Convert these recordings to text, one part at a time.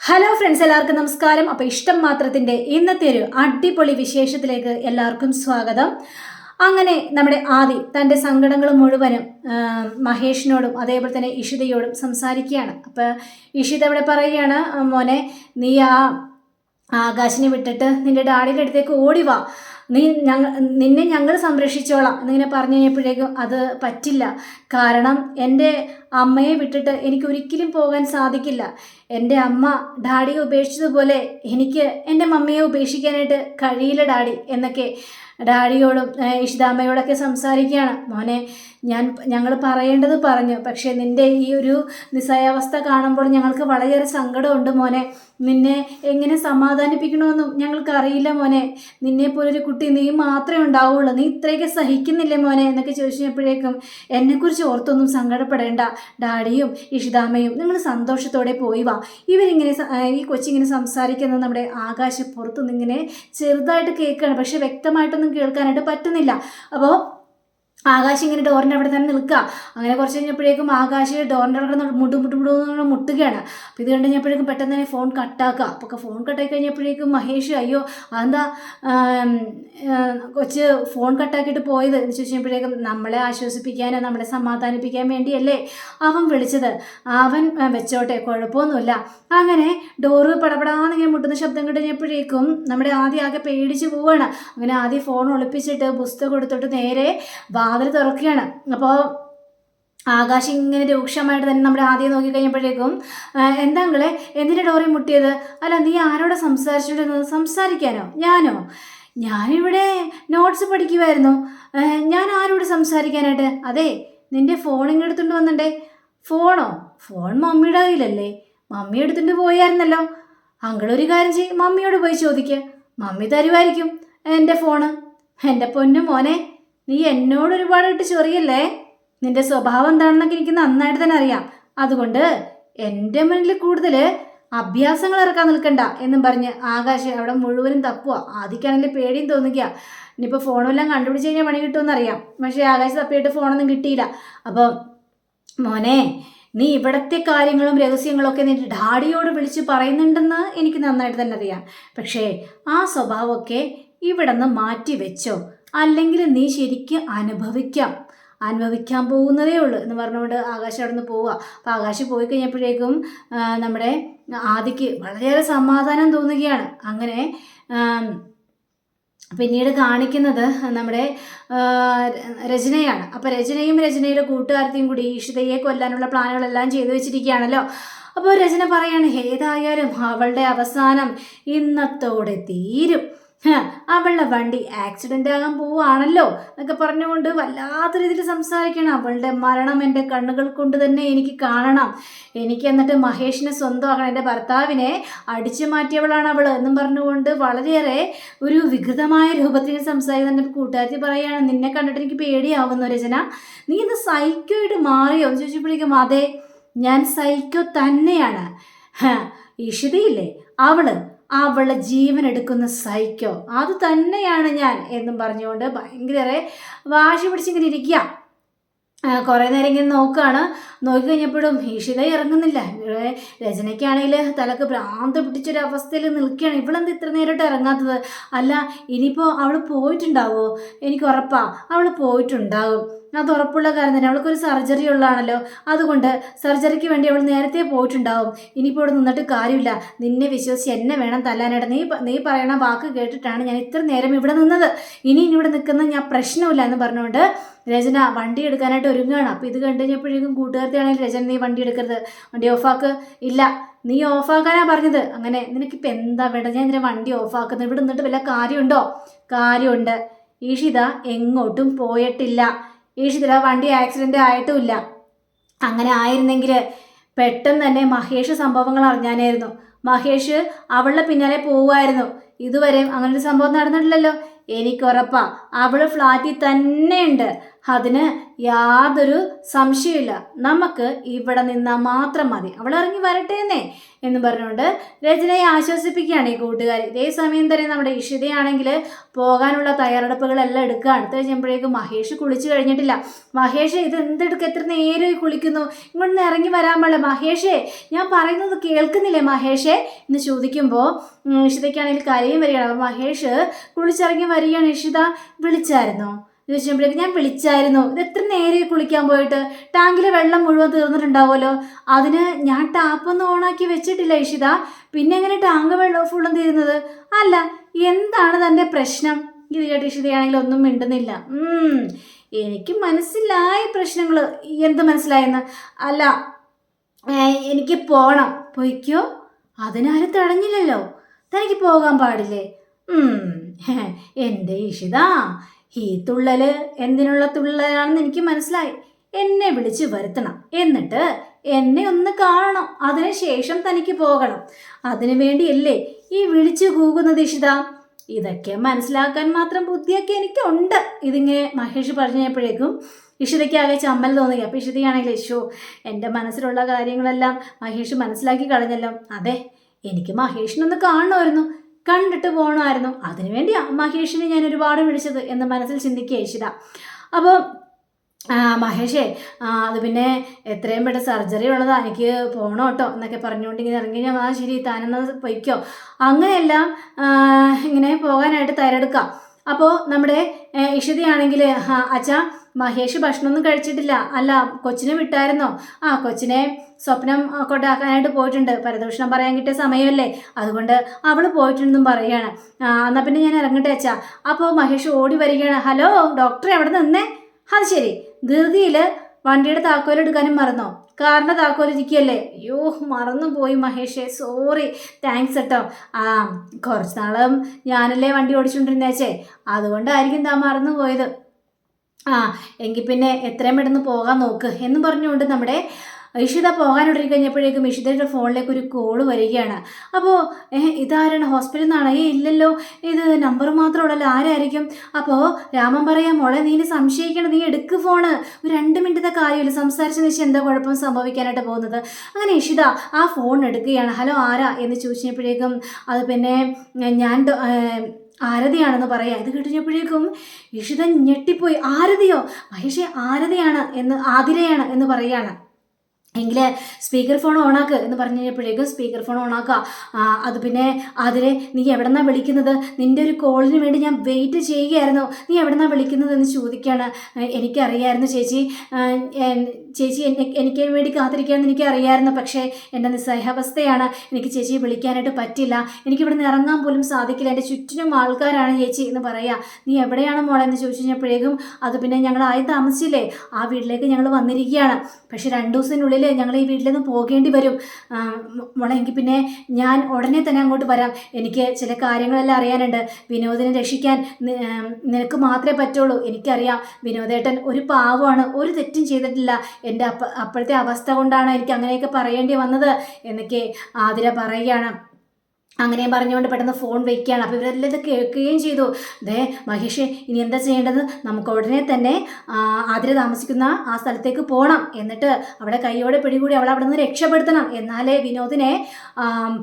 Hello friends എല്ലാവർക്കും നമസ്കാരം. അപ്പോൾ ഇഷ്ടം മാത്രത്തിന്റെ ഇന്നത്തെ ഒരു അടിപൊളി വിശേഷത്തിലേക്ക് എല്ലാവർക്കും സ്വാഗതം. അങ്ങനെ നമ്മുടെ ആദി തന്റെ സങ്കടങ്ങൾ മുഴുവനും മഹേഷിനോടും അതേപോലെ തന്നെ ഇഷിതയോടും സംസാരിക്കുകയാണ്. അപ്പോൾ ഇഷിത ഇവിടെ പറയുകയാണ് "ആ, മോനെ നീ ആ ആകാശിനെ വിട്ടിട്ട് നിന്റെ ഡാഡിയുടെ അടുത്തേക്ക് ഓടി വാ. നീ ഞങ്ങൾ നിന്നെ ഞങ്ങൾ സംരക്ഷിച്ചോളാം. എന്നിങ്ങനെ പറഞ്ഞു കഴിഞ്ഞപ്പോഴേക്കും അത് പറ്റില്ല. കാരണം എന്റെ അമ്മയെ വിട്ടിട്ട് എനിക്ക് ഒരിക്കലും പോകാൻ സാധിക്കില്ല. എന്റെ അമ്മ ഡാഡിയെ ഉപേക്ഷിച്ചതുപോലെ എനിക്ക് എന്റെ മമ്മിയെ ഉപേക്ഷിക്കാനായിട്ട് കഴിയില്ല ഡാഡി എന്നൊക്കെ ഡാഡിയോടും ഇഷിതാമ്മയോടൊക്കെ സംസാരിക്കുകയാണ്. മോനെ ഞാൻ ഞങ്ങൾ പറയേണ്ടത് പറഞ്ഞു. പക്ഷേ നിന്റെ ഈ ഒരു നിസ്സയാവസ്ഥ കാണുമ്പോൾ ഞങ്ങൾക്ക് വളരെയേറെ സങ്കടമുണ്ട് മോനെ. നിന്നെ എങ്ങനെ സമാധാനിപ്പിക്കണമെന്നും ഞങ്ങൾക്കറിയില്ല മോനെ. നിന്നെ പോലൊരു കുട്ടി നീ മാത്രമേ ഉണ്ടാവുള്ളൂ. നീ ഇത്രയൊക്കെ സഹിക്കുന്നില്ലേ മോനെ? എന്നൊക്കെ ചോദിച്ചപ്പോഴേക്കും എന്നെക്കുറിച്ച് ഓർത്തൊന്നും സങ്കടപ്പെടേണ്ട. ഡാഡിയും ഇഷിതാമ്മയും നിങ്ങൾ സന്തോഷത്തോടെ പോയി വാ. ഇവരിങ്ങനെ ഈ കൊച്ചിങ്ങനെ സംസാരിക്കുന്നത് നമ്മുടെ ആകാശപ്പുറത്തുനിന്ന് ഇങ്ങനെ ചെറുതായിട്ട് കേൾക്കുകയാണ്. പക്ഷേ വ്യക്തമായിട്ടൊന്നും കേൾക്കാനായിട്ട് പറ്റുന്നില്ല. അപ്പോൾ ആകാശ് ഇങ്ങനെ ഡോറിന്റെ അവിടെ തന്നെ നിൽക്കുക. അങ്ങനെ കുറച്ച് കഴിഞ്ഞപ്പോഴേക്കും ആകാശ് ഡോറിന്റെ അവിടെ കിടന്ന് മുട്ടു മുട്ടു മുട്ടു മുട്ടുകയാണ്. അപ്പോൾ ഇത് കണ്ടു കഴിഞ്ഞപ്പോഴേക്കും പെട്ടെന്ന് തന്നെ ഫോൺ കട്ടാക്കുക. അപ്പോൾ ഫോൺ കട്ടാക്കി കഴിഞ്ഞപ്പോഴേക്കും മഹേഷ് അയ്യോ അതെന്താ കൊച്ച് ഫോൺ കട്ടാക്കിയിട്ട് പോയത് എന്ന് ചോദിച്ചപ്പോഴേക്കും നമ്മളെ ആശ്വസിപ്പിക്കാനോ നമ്മളെ സമാധാനിപ്പിക്കാൻ വേണ്ടിയല്ലേ അവൻ വിളിച്ചത്. അവൻ വെച്ചോട്ടെ കുഴപ്പമൊന്നുമില്ല. അങ്ങനെ ഡോറ് പടപടാന്ന് ഇങ്ങനെ മുട്ടുന്ന ശബ്ദം കഴിഞ്ഞപ്പോഴേക്കും നമ്മുടെ ആദ്യം ആകെ പേടിച്ച് പോവുകയാണ് അങ്ങനെ ആദ്യം ഫോൺ ഒളിപ്പിച്ചിട്ട് പുസ്തകം കൊടുത്തിട്ട് നേരെ വാതിൽ തുറക്കുകയാണ്. അപ്പോൾ ആകാശം ഇങ്ങനെ രൂക്ഷമായിട്ട് തന്നെ നമ്മുടെ ആദ്യം നോക്കി കഴിഞ്ഞപ്പോഴേക്കും എന്താങ്കളെ എന്തിന്റെ ഡോറി മുട്ടിയത്? അല്ല നീ ആരോട് സംസാരിച്ചിട്ടിരുന്നത് സംസാരിക്കാനോ? ഞാനോ? ഞാനിവിടെ നോട്ട്സ് പഠിക്കുമായിരുന്നു ഞാൻ ആരോട് സംസാരിക്കാനായിട്ട്? അതെ നിന്റെ ഫോൺ ഇങ്ങനെ എടുത്തുകൊണ്ട് വന്നിട്ടേ ഫോണോ ഫോൺ മമ്മിയുടെ കയ്യിലല്ലേ. മമ്മി എടുത്തുകൊണ്ട് പോയായിരുന്നല്ലോ. അങ്കളൊരു കാര്യം ചെയ്യും മമ്മിയോട് പോയി ചോദിക്കുക മമ്മി തരുമായിരിക്കും എന്റെ ഫോണ് എന്റെ പൊന്നു മോനെ നീ എന്നോട് ഒരുപാടായിട്ട് ചൊറിയല്ലേ? നിന്റെ സ്വഭാവം എന്താണെന്നൊക്കെ എനിക്ക് നന്നായിട്ട് തന്നെ അറിയാം. അതുകൊണ്ട് എന്റെ മുന്നിൽ കൂടുതൽ അഭ്യാസങ്ങൾ ഇറക്കാൻ നിൽക്കണ്ട എന്നും പറഞ്ഞ് ആകാശ് അവിടെ മുഴുവനും തപ്പുക ആദ്യക്കാണെങ്കിൽ പേടിയും തോന്നുക ഇനിയിപ്പോൾ ഫോണെല്ലാം കണ്ടുപിടിച്ച് കഴിഞ്ഞാൽ പണി കിട്ടുമെന്ന് അറിയാം പക്ഷേ ആകാശ് തപ്പിയിട്ട് ഫോണൊന്നും കിട്ടിയില്ല. അപ്പോൾ മോനെ നീ ഇവിടത്തെ കാര്യങ്ങളും രഹസ്യങ്ങളും ഒക്കെ നിന്റെ ഡാഡിയോട് വിളിച്ച് പറയുന്നുണ്ടെന്ന് എനിക്ക് നന്നായിട്ട് തന്നെ അറിയാം. പക്ഷേ ആ സ്വഭാവമൊക്കെ ഇവിടെ നിന്ന് മാറ്റി വെച്ചോ. അല്ലെങ്കിൽ നീ ശരിക്കും അനുഭവിക്കാം. അനുഭവിക്കാൻ പോകുന്നതേ ഉള്ളൂ എന്ന് പറഞ്ഞുകൊണ്ട് ആകാശം അവിടെ നിന്ന് പോവുക. അപ്പോൾ ആകാശം പോയി കഴിഞ്ഞപ്പോഴേക്കും നമ്മുടെ ആദിക്ക് വളരെയേറെ സമാധാനം തോന്നുകയാണ്. അങ്ങനെ പിന്നീട് കാണിക്കുന്നത് നമ്മുടെ രചനയാണ്. അപ്പോൾ രചനയും രചനയുടെ കൂട്ടുകാരത്തെയും കൂടി ഈഷിതയെ കൊല്ലാനുള്ള പ്ലാനുകളെല്ലാം ചെയ്തു വെച്ചിരിക്കുകയാണല്ലോ. അപ്പോൾ രചന പറയാണ് ഏതായാലും അവളുടെ അവസാനം ഇന്നത്തോടെ തീരും. അവളുടെ വണ്ടി ആക്സിഡന്റ് ആകാൻ പോവുകയാണല്ലോ എന്നൊക്കെ പറഞ്ഞുകൊണ്ട് വല്ലാത്ത രീതിയിൽ സംസാരിക്കണം. അവളുടെ മരണം എന്റെ കണ്ണുകൾ കൊണ്ട് തന്നെ എനിക്ക് കാണണം. എനിക്ക് എന്നിട്ട് മഹേഷിനെ സ്വന്തമാക്കണം. എന്റെ ഭർത്താവിനെ അടിച്ചു മാറ്റിയവളാണ് അവൾ എന്നും പറഞ്ഞുകൊണ്ട് വളരെയേറെ ഒരു വികൃതമായ രൂപത്തിൽ സംസാരിക്കുന്ന എന്റെ കൂട്ടുകാരി പറയുകയാണ്. നിന്നെ കണ്ടിട്ട് എനിക്ക് പേടിയാവുന്നു രചന. നീ ഇന്ന് സൈക്കോയിട്ട് മാറിയോ? എന്ന് ചോദിച്ചപ്പോഴേക്കും അതെ ഞാൻ സൈക്കോ തന്നെയാണ്. ഇഷിതയില്ലേ അവൾ അവളെ ജീവൻ എടുക്കുന്ന സൈക്കോ. അത് തന്നെയാണ് ഞാൻ എന്നും പറഞ്ഞുകൊണ്ട് ഭയങ്കര വാശി പിടിച്ചിങ്ങനെ ഇരിക്കുക കുറേ നേരം ഇങ്ങനെ നോക്കുകയാണ് നോക്കി കഴിഞ്ഞപ്പോഴും ഈഷിത ഇറങ്ങുന്നില്ല. രചനയ്ക്കാണെങ്കിൽ തലക്ക് ഭ്രാന്ത് പിടിച്ചൊരു അവസ്ഥയിൽ നിൽക്കുകയാണ് ഇവളെന്ത് ഇത്ര നേരിട്ട് ഇറങ്ങാത്തത്? അല്ല ഇനിയിപ്പോൾ അവൾ പോയിട്ടുണ്ടാവോ? എനിക്ക് ഉറപ്പാ. അവൾ പോയിട്ടുണ്ടാവും. അത് ഉറപ്പുള്ള കാര്യം തന്നെ. അവൾക്കൊരു സർജറി ഉള്ളതാണല്ലോ. അതുകൊണ്ട് സർജറിക്ക് വേണ്ടി അവൾ നേരത്തെ പോയിട്ടുണ്ടാവും. ഇനിയിപ്പോൾ ഇവിടെ നിന്നിട്ട് കാര്യമില്ല. നിന്നെ വിശ്വസിച്ച് എന്നെ വേണം തല്ലാനായിട്ട്. നീ നീ പറയണ വാക്ക് കേട്ടിട്ടാണ് ഞാൻ ഇത്ര നേരം ഇവിടെ നിന്നത്. ഇനി ഇവിടെ നിൽക്കുന്ന ഞാൻ പ്രശ്നമില്ല എന്ന് പറഞ്ഞുകൊണ്ട് രചന വണ്ടി എടുക്കാനായിട്ട് ഒരുങ്ങുകയാണ്. അപ്പോൾ ഇത് കണ്ടു കഴിഞ്ഞപ്പോഴേക്കും കൂട്ടുകാരത്തെയാണെങ്കിൽ രചന നീ വണ്ടി എടുക്കരുത്. വണ്ടി ഓഫാക്ക് ഇല്ല. നീ ഓഫാക്കാനാ പറഞ്ഞത്. അങ്ങനെ. നിനക്കിപ്പോൾ എന്താ വേണ്ടത്? ഞാൻ ഇതിനെ വണ്ടി ഓഫാക്കുന്നത് ഇവിടെ നിന്നിട്ട് വല്ല കാര്യമുണ്ടോ? കാര്യമുണ്ട്. ഈഷിത എങ്ങോട്ടും പോയിട്ടില്ല. ഈഷിത വണ്ടി ആക്സിഡന്റ് ആയിട്ടുമില്ല. അങ്ങനെ ആയിരുന്നെങ്കിൽ പെട്ടെന്ന് തന്നെ മഹേഷ് സംഭവങ്ങൾ അറിഞ്ഞാനായിരുന്നു. മഹേഷ് അവളുടെ പിന്നാലെ പോവുമായിരുന്നു. ഇതുവരെയും അങ്ങനൊരു സംഭവം നടന്നിട്ടില്ലല്ലോ. എനിക്കുറപ്പാ അവൾ ഫ്ലാറ്റിൽ തന്നെയുണ്ട്. അതിന് യാതൊരു സംശയമില്ല നമുക്ക് ഇവിടെ നിന്നാൽ മാത്രം മതി. അവൾ ഇറങ്ങി വരട്ടെ എന്നേ എന്ന് പറഞ്ഞുകൊണ്ട് രചനയെ ആശ്വസിപ്പിക്കുകയാണ് ഈ കൂട്ടുകാർ ഇതേ സമയം തന്നെ നമ്മുടെ ഇഷിതയാണെങ്കിൽ പോകാനുള്ള തയ്യാറെടുപ്പുകളെല്ലാം എടുക്കുക. അടുത്ത് കഴിയുമ്പോഴേക്കും മഹേഷ് കുളിച്ചു കഴിഞ്ഞിട്ടില്ല. മഹേഷ് ഇത് എന്തെടുക്കുക എത്ര നേരം കുളിക്കുന്നു? ഇങ്ങോട്ട് ഇറങ്ങി വരാൻ പാടില്ല. മഹേഷേ ഞാൻ പറയുന്നത് കേൾക്കുന്നില്ലേ മഹേഷേ? എന്ന് ചോദിക്കുമ്പോൾ ഇഷിതയ്ക്കാണെങ്കിൽ കരയും വരികയാണ്. അപ്പോൾ മഹേഷ് കുളിച്ചിറങ്ങി വരികയാണ്. ഇഷിത വിളിച്ചായിരുന്നോ. ചോദിച്ചപ്പോഴേക്ക് ഞാൻ വിളിച്ചായിരുന്നു. ഇത് എത്ര നേരെ കുളിക്കാൻ പോയിട്ട്? ടാങ്കിലെ വെള്ളം മുഴുവൻ തീർന്നിട്ടുണ്ടാവുമല്ലോ. അതിന് ഞാൻ ടാപ്പൊന്നും ഓണാക്കി വെച്ചിട്ടില്ല ഇഷിത. പിന്നെ എങ്ങനെ ടാങ്ക് വെള്ളം ഫുള്ളും തീരുന്നത്? അല്ല എന്താണ് തന്റെ പ്രശ്നം? ഇത് കേട്ട് ഇഷിതയാണെങ്കിൽ ഒന്നും മിണ്ടുന്നില്ല. എനിക്ക് മനസ്സിലായ പ്രശ്നങ്ങൾ എന്ത് മനസ്സിലായെന്ന്? അല്ല എനിക്ക് പോകണം പൊയ്ക്കോ? അതിനാരും തടഞ്ഞില്ലല്ലോ തനിക്ക് പോകാൻ പാടില്ലേ? എന്റെ ഇഷിത. ഈ തുള്ളൽ എന്തിനുള്ള തുള്ളലാണെന്ന് എനിക്ക് മനസ്സിലായി. എന്നെ വിളിച്ച് വരുത്തണം. എന്നിട്ട് എന്നെ ഒന്ന് കാണണം. അതിനുശേഷം തനിക്ക് പോകണം. അതിനു വേണ്ടിയല്ലേ ഈ വിളിച്ചു കൂകുന്നത് ഇഷിത? ഇതൊക്കെ മനസ്സിലാക്കാൻ മാത്രം ബുദ്ധിയൊക്കെ എനിക്കുണ്ട്. ഇതിങ്ങനെ മഹേഷ് പറഞ്ഞപ്പോഴേക്കും ഇഷിതയ്ക്കാകെ ചമ്മൽ തോന്നി. അപ്പോൾ ഇഷിതയാണെങ്കിൽ ഇഷോ എന്റെ മനസ്സിലുള്ള കാര്യങ്ങളെല്ലാം മഹേഷ് മനസ്സിലാക്കി കളഞ്ഞല്ലോ. അതെ എനിക്ക് മഹേഷിനൊന്ന് കാണണമായിരുന്നു. കണ്ടിട്ട് പോകണമായിരുന്നു അതിനുവേണ്ടിയാ മഹേഷിനെ ഞാൻ ഒരുപാട് വിളിച്ചത് എന്ന് മനസ്സിൽ ചിന്തിക്കുക ഇഷിത അപ്പോൾ മഹേഷേ അത് പിന്നെ എത്രയും പെട്ടെന്ന് സർജറി ഉള്ളതാ എനിക്ക് പോകണം കേട്ടോ എന്നൊക്കെ പറഞ്ഞുകൊണ്ട് ഇങ്ങനെ ഇറങ്ങി ഞാൻ ആ ശരി താനെന്ന് പൊയ്ക്കോ. അങ്ങനെയെല്ലാം ഇങ്ങനെ പോകാനായിട്ട് തയ്യാറെടുക്കാം. അപ്പോൾ നമ്മുടെ ഇഷിതയാണെങ്കിൽ അച്ഛാ മഹേഷ് ഭക്ഷണമൊന്നും കഴിച്ചിട്ടില്ല. അല്ല കൊച്ചിനെ വിട്ടായിരുന്നോ? ആ കൊച്ചിനെ സ്വപ്നം കൊണ്ടാക്കാനായിട്ട് പോയിട്ടുണ്ട്. പരദൂഷണം പറയാൻ കിട്ടിയ സമയമല്ലേ? അതുകൊണ്ട് അവൾ പോയിട്ടുണ്ടെന്നും പറയുകയാണ്. എന്നാൽ പിന്നെ ഞാൻ ഇറങ്ങട്ടെ അച്ഛാ. അപ്പോൾ മഹേഷ് ഓടി വരികയാണ്. ഹലോ ഡോക്ടർ എവിടെ നിന്നേ? അത് ശരി. ധൃതിയിൽ വണ്ടിയുടെ താക്കോൽ എടുക്കാനും മറന്നോ? കാറിന്റെ താക്കോൽ ഇരിക്കുകയല്ലേ? അയ്യോ മറന്നു പോയി മഹേഷേ. സോറി. താങ്ക്സ് കേട്ടോ. ആ കുറച്ച് നാളും ഞാനല്ലേ വണ്ടി ഓടിച്ചുകൊണ്ടിരുന്നേച്ചേ അതുകൊണ്ടായിരിക്കും താ മറന്നു പോയത് ആ എങ്കിൽ പിന്നെ എത്രയും പെട്ടെന്ന് പോകാൻ നോക്ക്. എന്ന് പറഞ്ഞുകൊണ്ട് നമ്മുടെ ഇഷിത പോകാനൊരുങ്ങി കഴിഞ്ഞപ്പോഴേക്കും ഇഷിതയുടെ ഫോണിലേക്ക് ഒരു കോൾ വരികയാണ്. അപ്പോൾ ഇതാരാണ്? ഹോസ്പിറ്റലിൽ നിന്നാണ്? ഏ ഇല്ലല്ലോ. ഇത് നമ്പർ മാത്രമുള്ളല്ലോ ആരായിരിക്കും? അപ്പോൾ രാമൻ പറയാം മോളെ നീ സംശയിക്കണം നീ എടുക്ക് ഫോണ്. ഒരു രണ്ട് മിനിറ്റത്തെ കാര്യമില്ല. സംസാരിച്ച് നിശ്ചയം എന്താ കുഴപ്പം സംഭവിക്കാനായിട്ട് പോകുന്നത്? അങ്ങനെ ഇഷിത ആ ഫോൺ എടുക്കുകയാണ്. ഹലോ ആരാ? എന്ന് ചോദിച്ചപ്പോഴേക്കും അത് പിന്നെ ഞാൻ ആരതിയാണെന്ന് പറയാം. ഇത് കിട്ടിയപ്പോഴേക്കും ഇഷിത ഞെട്ടിപ്പോയി. ആരതിയോ? മഹേഷെ ആരതിയാണ് എന്ന് ആതിരയാണ് എന്ന് പറയാണ് എങ്കിൽ സ്പീക്കർ ഫോൺ ഓണാക്ക് എന്ന് പറഞ്ഞു കഴിഞ്ഞപ്പോഴേക്കും സ്പീക്കർ ഫോൺ ഓണാക്കുക അത് പിന്നെ അതിലെ നീ എവിടെന്നാ വിളിക്കുന്നത്? നിന്റെ ഒരു കോളിന് വേണ്ടി ഞാൻ വെയിറ്റ് ചെയ്യുകയായിരുന്നു. നീ എവിടെന്നാ വിളിക്കുന്നത് എന്ന് ചോദിക്കുകയാണ് എനിക്കറിയായിരുന്നു ചേച്ചി. ചേച്ചി എന്നെ- എനിക്ക് വേണ്ടി കാത്തിരിക്കുകയെന്ന് എനിക്ക് അറിയാമായിരുന്നു പക്ഷേ എന്റെ നിസ്സഹാവസ്ഥയാണ് എനിക്ക് ചേച്ചിയെ വിളിക്കാനായിട്ട് പറ്റില്ല. എനിക്ക് ഇവിടെ നിന്ന് ഇറങ്ങാൻ പോലും സാധിക്കില്ല. എന്റെ ചുറ്റിനും ആൾക്കാരാണ് ചേച്ചി എന്ന് പറയാ. നീ എവിടെയാണ് മോളെ? എന്ന് ചോദിച്ചു കഴിഞ്ഞപ്പോഴേക്കും അത് പിന്നെ ഞങ്ങൾ ആയി താമസിച്ചില്ലേ? ആ വീട്ടിലേക്ക് ഞങ്ങൾ വന്നിരിക്കുകയാണ്. പക്ഷേ രണ്ടു ദിവസത്തിനുള്ളിൽ ഞങ്ങൾ ഈ വീട്ടിൽ നിന്ന് പോകേണ്ടി വരും. മോളെ എനിക്ക് പിന്നെ ഞാൻ ഉടനെ തന്നെ അങ്ങോട്ട് വരാം. എനിക്ക് ചില കാര്യങ്ങളെല്ലാം അറിയാനുണ്ട്. വിനോദിനെ രക്ഷിക്കാൻ നിനക്ക് മാത്രമേ പറ്റുള്ളൂ. എനിക്കറിയാം വിനോദേട്ടൻ ഒരു പാവമാണ്. ഒരു തെറ്റും ചെയ്തിട്ടില്ല. എന്റെ അപ്പ അപ്പോഴത്തെ അവസ്ഥ കൊണ്ടാണ് എനിക്ക് അങ്ങനെയൊക്കെ പറയേണ്ടി വന്നത് എന്നൊക്കെ ആതിര പറയുകയാണ്. അങ്ങനെയും പറഞ്ഞുകൊണ്ട് പെട്ടെന്ന് ഫോൺ വയ്ക്കുകയാണ് അപ്പോൾ ഇവരെല്ലാം ഇത് കേൾക്കുകയും ചെയ്തു. ദേ മഹേഷ് ഇനി എന്താ ചെയ്യേണ്ടത്? നമുക്ക് ഉടനെ തന്നെ ആതിര താമസിക്കുന്ന ആ സ്ഥലത്തേക്ക് പോകണം എന്നിട്ട് അവിടെ കൈയോടെ പിടികൂടി അവളെ അവിടെ നിന്ന് രക്ഷപ്പെടുത്തണം. എന്നാലേ വിനോദിനെ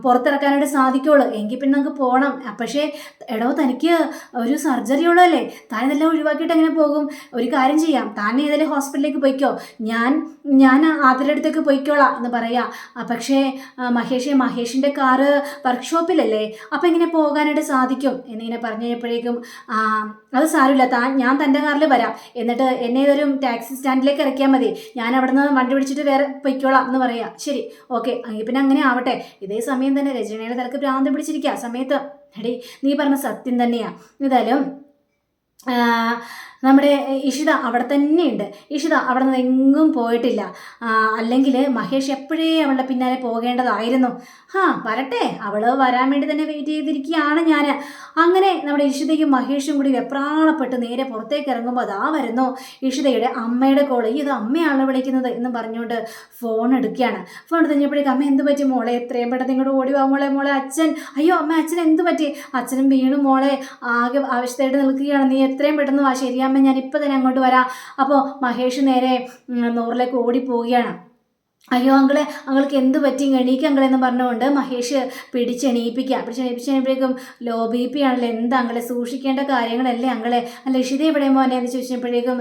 പുറത്തിറക്കാനായിട്ട് സാധിക്കുള്ളൂ. എങ്കിൽ പിന്നെ നമുക്ക് പോകണം പക്ഷേ എടോ തനിക്ക് ഒരു സർജറി ഉള്ളതല്ലേ? താൻ ഇതെല്ലാം ഒഴിവാക്കിയിട്ട് എങ്ങനെ പോകും? ഒരു കാര്യം ചെയ്യാം. താൻ ഏതെങ്കിലും ഹോസ്പിറ്റലിലേക്ക് പോയിക്കോ. ഞാൻ ഞാൻ ആതിരയുടെ അടുത്തേക്ക് പോയിക്കോളാം എന്ന് പറയാം. പക്ഷേ മഹേഷ് മഹേഷിന്റെ കാറ് വർക്ക്ഷോപ്പിലല്ലേ അപ്പം ഇങ്ങനെ പോകാനായിട്ട് സാധിക്കും എന്നിങ്ങനെ പറഞ്ഞു കഴിഞ്ഞപ്പോഴേക്കും അത് സാരമില്ല താൻ ഞാൻ തന്റെ കാറിൽ വരാം. എന്നിട്ട് എന്നെ ഏതൊരു ടാക്സി സ്റ്റാൻഡിലേക്ക് ഇറക്കിയാൽ മതി. ഞാൻ അവിടെ നിന്ന് വണ്ടി പിടിച്ചിട്ട് വേറെ പൊയ്ക്കോളാം എന്ന് പറയാം. ശരി ഓക്കെ പിന്നെ അങ്ങനെ ആവട്ടെ. ഇതേ സമയം തന്നെ രചനയുടെ തലക്ക് ഭ്രാന്ത് പിടിച്ചിരിക്കുക സമയത്ത്. എടി നീ പറഞ്ഞ സത്യം തന്നെയാണ് ആ, നമ്മുടെ ഇഷിത അവിടെ തന്നെയുണ്ട്. ഇഷിത അവിടെ നിന്ന് എങ്ങും പോയിട്ടില്ല. അല്ലെങ്കിൽ മഹേഷ് എപ്പോഴേ അവളുടെ പിന്നാലെ പോകേണ്ടതായിരുന്നു. ആ വരട്ടെ. അവൾ വരാൻ വേണ്ടി തന്നെ വെയിറ്റ് ചെയ്തിരിക്കുകയാണ് ഞാൻ അങ്ങനെ നമ്മുടെ ഇഷിതയും മഹേഷും കൂടി വെപ്രാളപ്പെട്ട് നേരെ പുറത്തേക്ക് ഇറങ്ങുമ്പോൾ അതാ വരുന്നു. ഇഷിതയുടെ അമ്മയുടെ കോൾ. ഇത് അമ്മയാണ് വിളിക്കുന്നത് എന്ന് പറഞ്ഞുകൊണ്ട് ഫോൺ എടുക്കുകയാണ്. ഫോൺ എടുത്ത് കഴിഞ്ഞപ്പോഴേക്കും അമ്മ എന്ത് പറ്റി മോളെ? എത്രയും പെട്ടെന്ന് ഇങ്ങോട്ട് ഓടി വാ മോളെ മോളെ അച്ഛൻ. അയ്യോ അമ്മ അച്ഛൻ എന്ത് പറ്റി? അച്ഛനും വീണു മോളെ. ആകെ ആവശ്യത്തായിട്ട് നിൽക്കുകയാണ്. നീ എത്രയും പെട്ടെന്ന് വാ ശരിയാ അമ്മ ഞാൻ ഇപ്പം തന്നെ അങ്ങോട്ട് വരാം. അപ്പോൾ മഹേഷ് നേരെ നൂറിലേക്ക് ഓടിപ്പോവുകയാണ്. അയ്യോ അങ്കിളെ അങ്ങൾക്ക് എന്ത് പറ്റി? എണീക്ക് അങ്കിളെ എന്ന് പറഞ്ഞുകൊണ്ട് മഹേഷ് പിടിച്ചെണീപ്പിക്കുക പിടിച്ചെണീപ്പിച്ചപ്പോഴേക്കും ലോ ബി പി ആണല്ലോ എന്താ അങ്ങളെ സൂക്ഷിക്കേണ്ട കാര്യങ്ങളല്ലേ അങ്ങളെ അല്ല ഇഷിത എവിടെ മോനെ എന്ന് ചോദിച്ചപ്പോഴേക്കും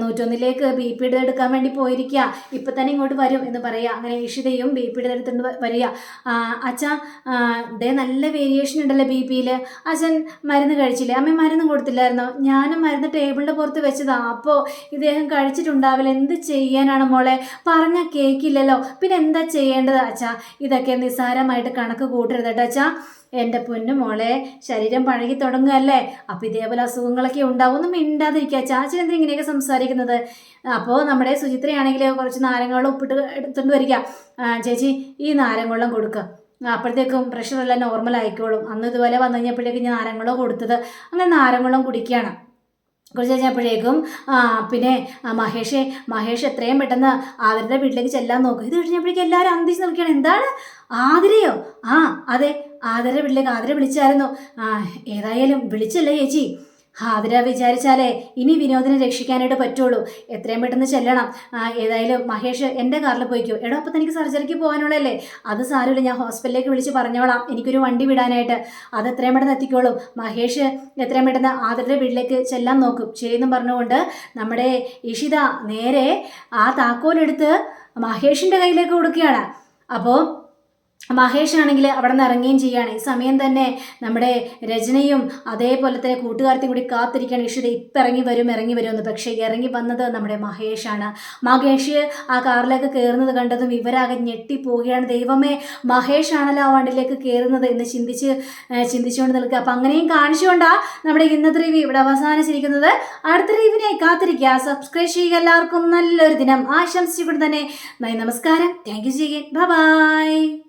നൂറ്റൊന്നിലേക്ക് ബി പി എടുക്കാൻ വേണ്ടി പോയിരിക്കുക. ഇപ്പം തന്നെ ഇങ്ങോട്ട് വരും എന്ന് പറയുക അങ്ങനെ ഇഷിതയും ബി പി എടുത്തുകൊണ്ട് വരിക. അച്ഛാ ഇതേ നല്ല വേരിയേഷൻ ഉണ്ടല്ലോ ബി പിയിൽ അച്ഛൻ മരുന്ന് കഴിച്ചില്ലേ? അമ്മ മരുന്ന് കൊടുത്തില്ലായിരുന്നോ? ഞാനും മരുന്ന് ടേബിളിന്റെ പുറത്ത് വെച്ചതാ. അപ്പോൾ ഇദ്ദേഹം കഴിച്ചിട്ടുണ്ടാവില്ല. എന്ത് ചെയ്യാനാണ് മോളെ? പറഞ്ഞ കേക്കില്ലല്ലോ പിന്നെ എന്താ ചെയ്യേണ്ടത് അച്ഛാ? ഇതൊക്കെ നിസ്സാരമായിട്ട് കണക്ക് കൂട്ടരുത് കേട്ടോ അച്ഛാ. എന്റെ പൊന്നു മോളെ ശരീരം പഴകി തുടങ്ങുകയല്ലേ? അപ്പോൾ ഇതേപോലെ അസുഖങ്ങളൊക്കെ ഉണ്ടാവും ഒന്നും മിണ്ടാതിരിക്കുക ചാച്ചി എന്തിനാ ഇങ്ങനെയൊക്കെ സംസാരിക്കുന്നത്? അപ്പോൾ നമ്മുടെ സുചിത്രയാണെങ്കിൽ കുറച്ച് നാരങ്ങളും ഉപ്പിട്ട് എടുത്തുകൊണ്ട് വരിക. ചേച്ചി ഈ നാരങ്ങവെള്ളം കൊടുക്കുക അപ്പോഴത്തേക്കും പ്രഷറെല്ലാം നോർമൽ ആയിക്കോളും. അന്ന് ഇതുപോലെ വന്നു കഴിഞ്ഞപ്പോഴേക്കും ഞാൻ നാരങ്ങളോ കൊടുത്തത്. അങ്ങനെ നാരങ്ങളും കുടിക്കുകയാണ്. കുറച്ച് കഴിഞ്ഞപ്പോഴേക്കും പിന്നെ മഹേഷ് മഹേഷേ എത്രയും പെട്ടെന്ന് ആതിരയുടെ വീട്ടിലേക്ക് ചെല്ലാൻ നോക്കും ഇത് കഴിഞ്ഞപ്പോഴേക്കും എല്ലാവരും അന്തിച്ച് നിൽക്കുകയാണ് എന്താണ്? ആതിരയോ? ആ അതെ ആതിരയുടെ വീട്ടിലേക്ക് ആതിര വിളിച്ചായിരുന്നു. ഏതായാലും വിളിച്ചല്ലേ ചേച്ചി? ആതിര വിചാരിച്ചാലേ ഇനി വിനോദിനെ രക്ഷിക്കാനായിട്ട് പറ്റുള്ളൂ. എത്രയും പെട്ടെന്ന് ചെല്ലണം. ഏതായാലും മഹേഷ് എന്റെ കാറിൽ പോയിക്കോ. എടോ അപ്പം തനിക്ക് സർജറിക്ക് പോകാനുള്ളതല്ലേ? അത് സാരമില്ല ഞാൻ ഹോസ്പിറ്റലിലേക്ക് വിളിച്ച് പറഞ്ഞോളാം. എനിക്കൊരു വണ്ടി വിടാനായിട്ട്. അത് എത്രയും പെട്ടെന്ന് എത്തിക്കോളും. മഹേഷ് എത്രയും പെട്ടെന്ന് ആതിരയുടെ വീട്ടിലേക്ക് ചെല്ലാൻ നോക്കും. ശരിയെന്നും പറഞ്ഞുകൊണ്ട് നമ്മുടെ ഇഷിത നേരെ ആ താക്കോലെടുത്ത് മഹേഷിന്റെ കയ്യിലേക്ക് കൊടുക്കുകയാണ്. അപ്പോൾ മഹേഷ് ആണെങ്കിൽ അവിടെ നിന്ന് ഇറങ്ങുകയും ചെയ്യുകയാണ്. ഈ സമയം തന്നെ നമ്മുടെ രചനയും അതേപോലെ തന്നെ കൂട്ടുകാരത്തെയും കൂടി കാത്തിരിക്കുകയാണ്. ഇഷിത ഇപ്പം ഇറങ്ങി വരും ഇറങ്ങി വരും എന്ന്. പക്ഷേ ഇറങ്ങി വന്നത് നമ്മുടെ മഹേഷാണ്. മഹേഷ് ആ കാറിലേക്ക് കയറുന്നത് കണ്ടതും ഇവരാകെ ഞെട്ടിപ്പോവുകയാണ്. ദൈവമേ മഹേഷ് ആണല്ലോ ആ വണ്ടിയിലേക്ക് കയറുന്നത് എന്ന് ചിന്തിച്ച് ചിന്തിച്ചുകൊണ്ട് നിൽക്കുക. അപ്പം അങ്ങനെയും കാണിച്ചുകൊണ്ടാണ് നമ്മുടെ ഇന്നത്തെ റിവ്യൂ ഇവിടെ അവസാനിച്ചിരിക്കുന്നത്. അടുത്ത റിവ്യൂവിനെ കാത്തിരിക്കുക. സബ്സ്ക്രൈബ് ചെയ്യുക എല്ലാവർക്കും. നല്ലൊരു ദിനം ആശംസിച്ചുകൊണ്ട് തന്നെ നമസ്കാരം. താങ്ക് യു ചെയ്യുക ബൈ